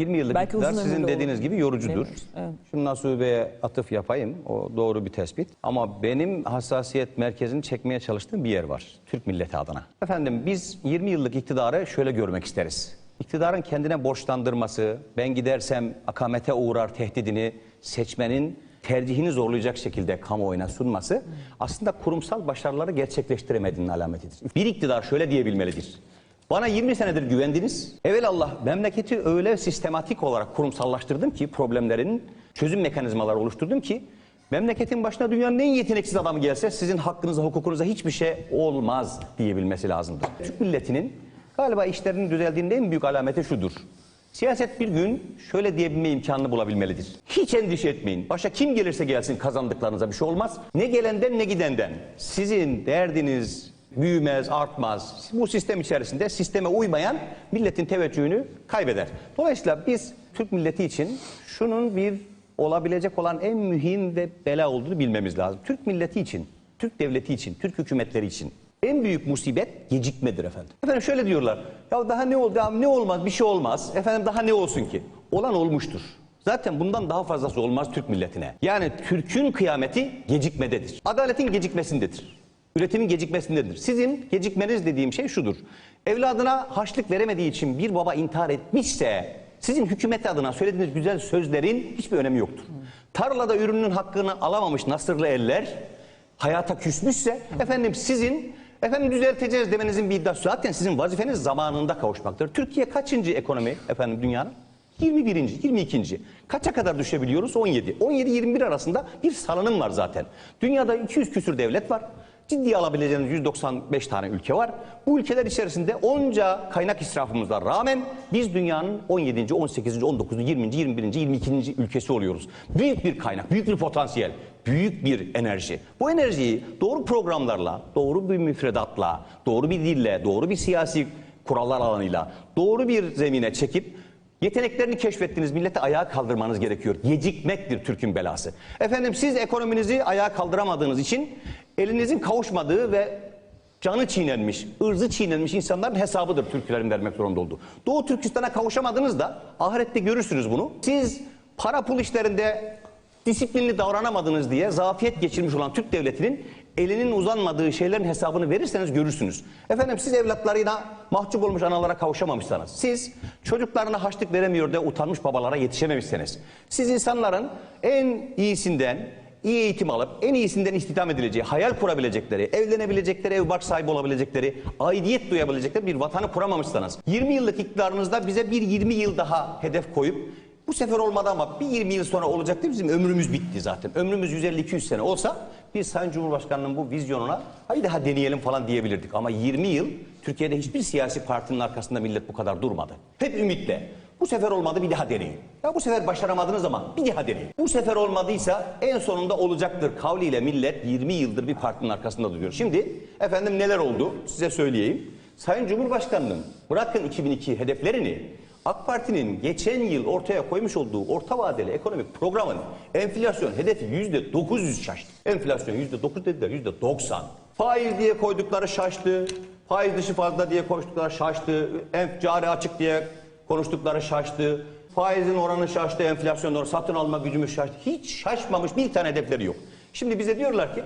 20 yıllık Belki iktidar uzun sizin ömürlü dediğiniz olur. gibi yorucudur. Bilmiyoruz, evet. Şimdi Nasuh Bey'e atıf yapayım. O doğru bir tespit. Ama benim hassasiyet merkezini çekmeye çalıştığım bir yer var. Türk milleti adına. Efendim biz 20 yıllık iktidarı şöyle görmek isteriz. İktidarın kendine borçlandırması, ben gidersem akamete uğrar tehdidini seçmenin tercihini zorlayacak şekilde kamuoyuna sunması aslında kurumsal başarıları gerçekleştiremediğinin alametidir. Bir iktidar şöyle diyebilmelidir. Bana 20 senedir güvendiniz. Evelallah memleketi öyle sistematik olarak kurumsallaştırdım ki problemlerin çözüm mekanizmaları oluşturdum ki memleketin başına dünyanın en yeteneksiz adamı gelse sizin hakkınıza, hukukunuza hiçbir şey olmaz diyebilmesi lazımdır. Türk milletinin galiba işlerinin düzeldiğinin en büyük alameti şudur. Siyaset bir gün şöyle diyebilme imkanını bulabilmelidir. Hiç endişe etmeyin. Başa kim gelirse gelsin kazandıklarınıza bir şey olmaz. Ne gelenden ne gidenden. Sizin derdiniz büyümez, artmaz. Bu sistem içerisinde sisteme uymayan milletin teveccühünü kaybeder. Dolayısıyla biz Türk milleti için şunun bir olabilecek olan en mühim ve bela olduğunu bilmemiz lazım. Türk milleti için, Türk devleti için, Türk hükümetleri için en büyük musibet gecikmedir efendim. Efendim şöyle diyorlar. Ya daha ne oldu? Ya ne olmaz? Bir şey olmaz. Efendim daha ne olsun ki? Olan olmuştur. Zaten bundan daha fazlası olmaz Türk milletine. Yani Türk'ün kıyameti gecikmededir. Adaletin gecikmesindedir. Üretimin gecikmesindedir. Sizin gecikmeniz dediğim şey şudur. Evladına haçlık veremediği için bir baba intihar etmişse sizin hükümet adına söylediğiniz güzel sözlerin hiçbir önemi yoktur. Tarlada ürünün hakkını alamamış nasırlı eller hayata küsmüşse efendim sizin efendim düzelteceğiz demenizin bir iddiası zaten sizin vazifeniz zamanında kavuşmaktır. Türkiye kaçıncı ekonomi efendim dünyanın? 21. 22. Kaça kadar düşebiliyoruz? 17. 17-21 arasında bir salınım var zaten. Dünyada 200 küsür devlet var. Ciddiye alabileceğiniz 195 tane ülke var. Bu ülkeler içerisinde onca kaynak israfımıza rağmen biz dünyanın 17. 18. 19. 20. 21. 22. ülkesi oluyoruz. Büyük bir kaynak, büyük bir potansiyel, büyük bir enerji. Bu enerjiyi doğru programlarla, doğru bir müfredatla, doğru bir dille, doğru bir siyasi kurallar alanıyla, doğru bir zemine çekip Yeteneklerini keşfettiğiniz milleti ayağa kaldırmanız gerekiyor. Gecikmektir Türk'ün belası. Efendim siz ekonominizi ayağa kaldıramadığınız için elinizin kavuşmadığı ve canı çiğnenmiş, ırzı çiğnenmiş insanların hesabıdır Türklerin vermek zorunda olduğu. Doğu Türkistan'a kavuşamadınız da ahirette görürsünüz bunu. Siz para pul işlerinde disiplinli davranamadınız diye zafiyet geçirmiş olan Türk devletinin elinin uzanmadığı şeylerin hesabını verirseniz görürsünüz. Efendim siz evlatlarına mahcup olmuş analara kavuşamamışsanız, siz çocuklarına haçlık veremiyor diye utanmış babalara yetişememişseniz, siz insanların en iyisinden iyi eğitim alıp en iyisinden istihdam edileceği, hayal kurabilecekleri, evlenebilecekleri, ev bark sahibi olabilecekleri, aidiyet duyabilecekleri bir vatanı kuramamışsanız, 20 yıllık iktidarınızda bize bir 20 yıl daha hedef koyup bu sefer olmadı ama bir 20 yıl sonra olacaktı. Bizim ömrümüz bitti zaten. Ömrümüz 150-200 sene olsa biz Sayın Cumhurbaşkanı'nın bu vizyonuna hadi daha deneyelim falan diyebilirdik. Ama 20 yıl Türkiye'de hiçbir siyasi partinin arkasında millet bu kadar durmadı. Hep ümitle. Bu sefer olmadı bir daha deneyin. Ya bu sefer başaramadınız ama bir daha deneyin. Bu sefer olmadıysa en sonunda olacaktır kavliyle millet 20 yıldır bir partinin arkasında duruyor. Şimdi efendim neler oldu size söyleyeyim. Sayın Cumhurbaşkanı'nın bırakın 2002 hedeflerini AK Parti'nin geçen yıl ortaya koymuş olduğu orta vadeli ekonomik programın enflasyon hedefi yüzde 900 şaştı. Enflasyon yüzde 9 dediler yüzde 90. Faiz diye koydukları şaştı. Faiz dışı fazla diye konuştukları şaştı. Enf cari açık diye konuştukları şaştı. Faizin oranı şaştı, enflasyon oranı, satın alma gücümüz şaştı. Hiç şaşmamış bir tane hedefleri yok. Şimdi bize diyorlar ki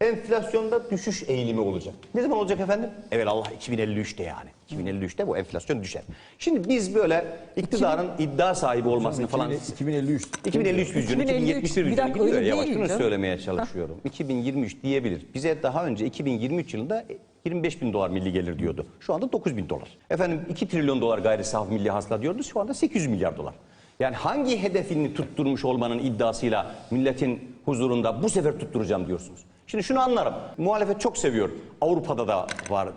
enflasyonda düşüş eğilimi olacak. Ne zaman olacak efendim? Evet Allah 2053'te yani. 2053'te bu enflasyon düşer. Şimdi biz böyle iktidarın iddia sahibi olmasını falan 2053. 2053 vizyonu, 2053, 2071 bir vizyonu dakika, gidiyor. öyle Yavaş canım. söylemeye çalışıyorum. 2023 diyebilir. Bize daha önce 2023 yılında 25 bin dolar milli gelir diyordu. Şu anda 9 bin dolar. Efendim 2 trilyon dolar gayri safi milli hasıla diyordu. Şu anda 800 milyar dolar. Yani hangi hedefini tutturmuş olmanın iddiasıyla milletin huzurunda bu sefer tutturacağım diyorsunuz? Şimdi şunu anlarım. Muhalefet çok seviyor. Avrupa'da da var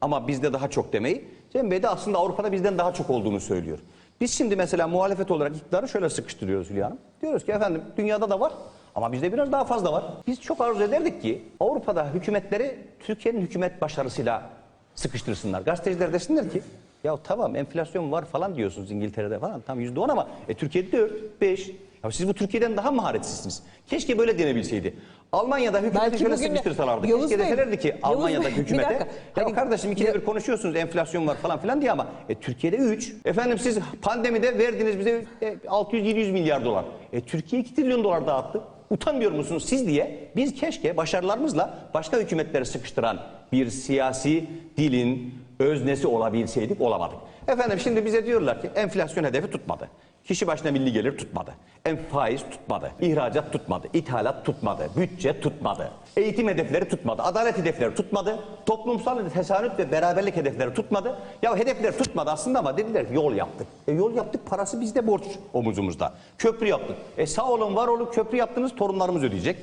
ama bizde daha çok demeyi. Cem Bey de aslında Avrupa'da bizden daha çok olduğunu söylüyor. Biz şimdi mesela muhalefet olarak iktidarı şöyle sıkıştırıyoruz Hülya Hanım. Diyoruz ki efendim dünyada da var ama bizde biraz daha fazla var. Biz çok arzu ederdik ki Avrupa'da hükümetleri Türkiye'nin hükümet başarısıyla sıkıştırsınlar. Gazeteciler desinler ki ya tamam enflasyon var falan diyorsunuz İngiltere'de falan tam yüzde on ama e, Türkiye'de 4, 5. Ya siz bu Türkiye'den daha maharetsizsiniz. Keşke böyle denebilseydi. Almanya'da hükümeti Belki şöyle sıkıştırsalardı. Yavuz Keşke Bey, deselerdi ki Yavuz Almanya'da Bey, hükümete. Ya Hani- kardeşim ikide Ya- bir konuşuyorsunuz enflasyon var falan filan diye ama e, Türkiye'de 3. Efendim siz pandemide verdiniz bize e, 600-700 milyar dolar. E, Türkiye 2 trilyon dolar dağıttı. Utanmıyor musunuz siz diye biz keşke başarılarımızla başka hükümetleri sıkıştıran bir siyasi dilin öznesi olabilseydik olamadık. Efendim şimdi bize diyorlar ki enflasyon hedefi tutmadı. Kişi başına milli gelir tutmadı. En faiz tutmadı. ihracat tutmadı. ithalat tutmadı. Bütçe tutmadı. Eğitim hedefleri tutmadı. Adalet hedefleri tutmadı. Toplumsal tesanüt ve beraberlik hedefleri tutmadı. Ya hedefler tutmadı aslında ama dediler yol yaptık. E yol yaptık parası bizde borç omuzumuzda. Köprü yaptık. E sağ olun var olun köprü yaptınız torunlarımız ödeyecek.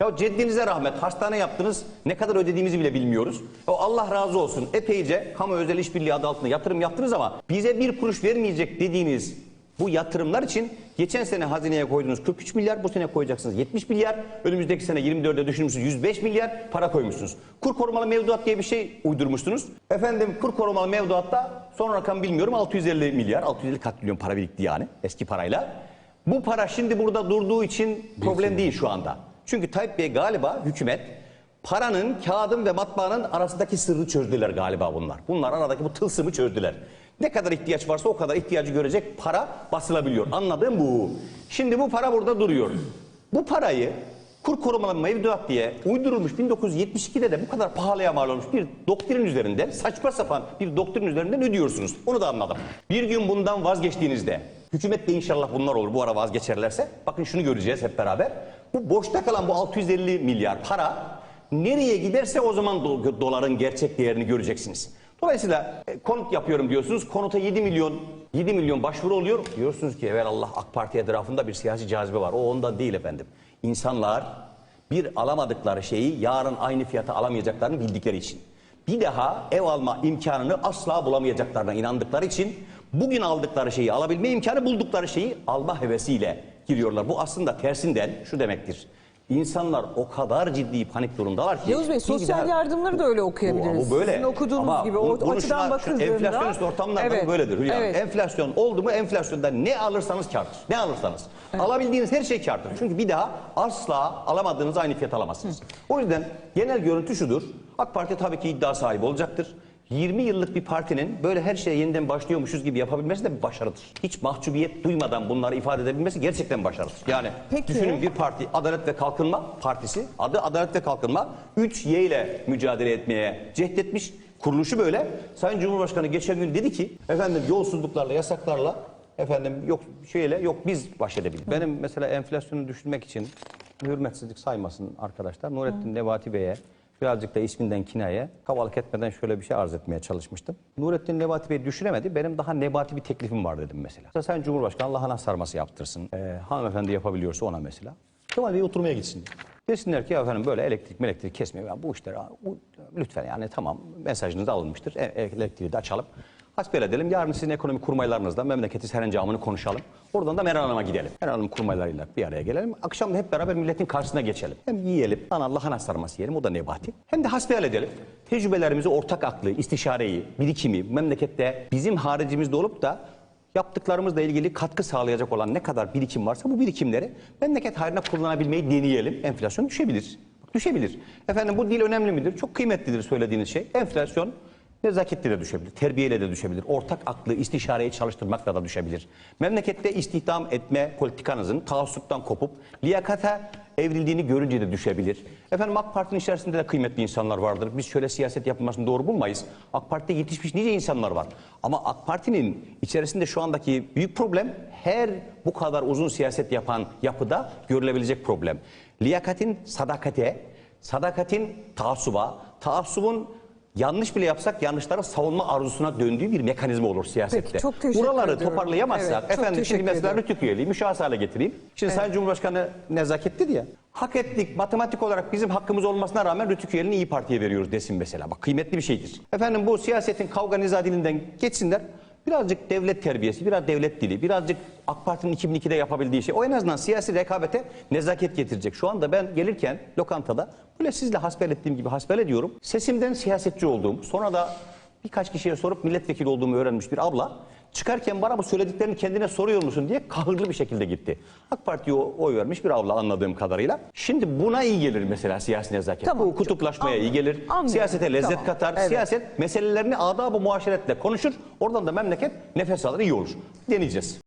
Ya ceddinize rahmet hastane yaptınız ne kadar ödediğimizi bile bilmiyoruz. Ya Allah razı olsun epeyce kamu özel işbirliği adı altında yatırım yaptınız ama bize bir kuruş vermeyecek dediğiniz bu yatırımlar için geçen sene hazineye koyduğunuz 43 milyar bu sene koyacaksınız 70 milyar önümüzdeki sene 24'e düşünmüşsünüz 105 milyar para koymuşsunuz. Kur korumalı mevduat diye bir şey uydurmuşsunuz. Efendim kur korumalı mevduatta son rakam bilmiyorum 650 milyar 650 katrilyon para birikti yani eski parayla. Bu para şimdi burada durduğu için problem değil şu anda. Çünkü Tayyip Bey galiba hükümet paranın, kağıdın ve matbaanın arasındaki sırrı çözdüler galiba bunlar. Bunlar aradaki bu tılsımı çözdüler. Ne kadar ihtiyaç varsa o kadar ihtiyacı görecek para basılabiliyor. Anladığım bu. Şimdi bu para burada duruyor. Bu parayı kur korumalı mevduat diye uydurulmuş 1972'de de bu kadar pahalıya mal olmuş bir doktrin üzerinden saçma sapan bir doktrin üzerinden ödüyorsunuz. Onu da anladım. Bir gün bundan vazgeçtiğinizde hükümet de inşallah bunlar olur bu ara vazgeçerlerse bakın şunu göreceğiz hep beraber. Bu boşta kalan bu 650 milyar para nereye giderse o zaman do- doların gerçek değerini göreceksiniz. Dolayısıyla e, konut yapıyorum diyorsunuz. Konuta 7 milyon 7 milyon başvuru oluyor. Diyorsunuz ki Allah AK Parti etrafında bir siyasi cazibe var. O ondan değil efendim. İnsanlar bir alamadıkları şeyi yarın aynı fiyata alamayacaklarını bildikleri için. Bir daha ev alma imkanını asla bulamayacaklarına inandıkları için bugün aldıkları şeyi alabilme imkanı buldukları şeyi alma hevesiyle giriyorlar. Bu aslında tersinden şu demektir. İnsanlar o kadar ciddi panik durumdalar ki. Yavuz Bey sosyal daha- yardımları da öyle okuyabiliriz. bu, bu böyle. Sizin okuduğunuz Ama gibi o bunu açıdan şuna- şu bakıldığında. Enflasyonist ortamlarda Evet, böyledir Hülya. Evet. Enflasyon oldu mu enflasyonda ne alırsanız kardır. Ne alırsanız. Alabildiğiniz her şey kardır. Çünkü bir daha asla alamadığınız aynı fiyat alamazsınız. O yüzden genel görüntü şudur. AK Parti tabii ki iddia sahibi olacaktır. 20 yıllık bir partinin böyle her şeye yeniden başlıyormuşuz gibi yapabilmesi de bir başarıdır. Hiç mahcubiyet duymadan bunları ifade edebilmesi gerçekten başarıdır. Yani Peki. düşünün bir parti Adalet ve Kalkınma Partisi adı Adalet ve Kalkınma 3Y ile mücadele etmeye cehdetmiş. Kuruluşu böyle. Sayın Cumhurbaşkanı geçen gün dedi ki efendim yolsuzluklarla yasaklarla efendim yok şeyle yok biz baş edebiliriz. Benim mesela enflasyonu düşürmek için hürmetsizlik saymasın arkadaşlar. Nurettin Nebati Bey'e birazcık da isminden kinaye kavalık etmeden şöyle bir şey arz etmeye çalışmıştım. Nurettin Nebati Bey düşüremedi. Benim daha nebati bir teklifim var dedim mesela. Mesela Sayın Cumhurbaşkanı lahana sarması yaptırsın. Ee, hanımefendi yapabiliyorsa ona mesela. Kemal Bey oturmaya gitsin. Desinler ki ya efendim böyle elektrik elektrik kesmiyor. Ya bu işler lütfen yani tamam mesajınız alınmıştır. E- elektriği de açalım. Hasbel edelim. Yarın sizin ekonomi kurmaylarınızla memleketi serencamını konuşalım. Oradan da Meral Hanım'a gidelim. Meral Hanım kurmaylarıyla bir araya gelelim. Akşam da hep beraber milletin karşısına geçelim. Hem yiyelim, ana lahana sarması yiyelim. O da nebati. Hem de hasbihal edelim. Tecrübelerimizi, ortak aklı, istişareyi, birikimi, memlekette bizim haricimizde olup da yaptıklarımızla ilgili katkı sağlayacak olan ne kadar birikim varsa bu birikimleri memleket hayrına kullanabilmeyi deneyelim. Enflasyon düşebilir. Bak, düşebilir. Efendim bu dil önemli midir? Çok kıymetlidir söylediğiniz şey. Enflasyon nezaketle de düşebilir, terbiyeyle de düşebilir. Ortak aklı, istişareyi çalıştırmakla da düşebilir. Memlekette istihdam etme politikanızın taassuptan kopup liyakata evrildiğini görünce de düşebilir. Efendim AK Parti'nin içerisinde de kıymetli insanlar vardır. Biz şöyle siyaset yapılmasını doğru bulmayız. AK Parti'de yetişmiş nice insanlar var. Ama AK Parti'nin içerisinde şu andaki büyük problem her bu kadar uzun siyaset yapan yapıda görülebilecek problem. Liyakatin sadakate, sadakatin taassuba, taassubun yanlış bile yapsak yanlışları savunma arzusuna döndüğü bir mekanizma olur siyasette. Peki, çok teşekkür Buraları ediyorum. toparlayamazsak Evet, efendim şimdi mesela rütük üyeliği müşahhas hale getireyim. Şimdi Sayın Cumhurbaşkanı nezaket dedi ya. Hak ettik matematik olarak bizim hakkımız olmasına rağmen rütük üyeliğini iyi Parti'ye veriyoruz desin mesela. Bak kıymetli bir şeydir. Efendim bu siyasetin kavga niza dilinden geçsinler. Birazcık devlet terbiyesi, biraz devlet dili, birazcık AK Parti'nin 2002'de yapabildiği şey. O en azından siyasi rekabete nezaket getirecek. Şu anda ben gelirken lokantada böyle sizle hasbel ettiğim gibi hasbel ediyorum. Sesimden siyasetçi olduğum, sonra da birkaç kişiye sorup milletvekili olduğumu öğrenmiş bir abla Çıkarken bana bu söylediklerini kendine soruyor musun diye kahırlı bir şekilde gitti. AK Parti'ye oy vermiş bir avla anladığım kadarıyla. Şimdi buna iyi gelir mesela siyasi nezaket. Tamam. Bu kutuplaşmaya iyi Anlıyorum. gelir. Anlıyorum. Siyasete lezzet Tamam. katar. Evet. Siyaset meselelerini adab-ı muaşeretle konuşur. Oradan da memleket nefes alır iyi olur. Deneyeceğiz.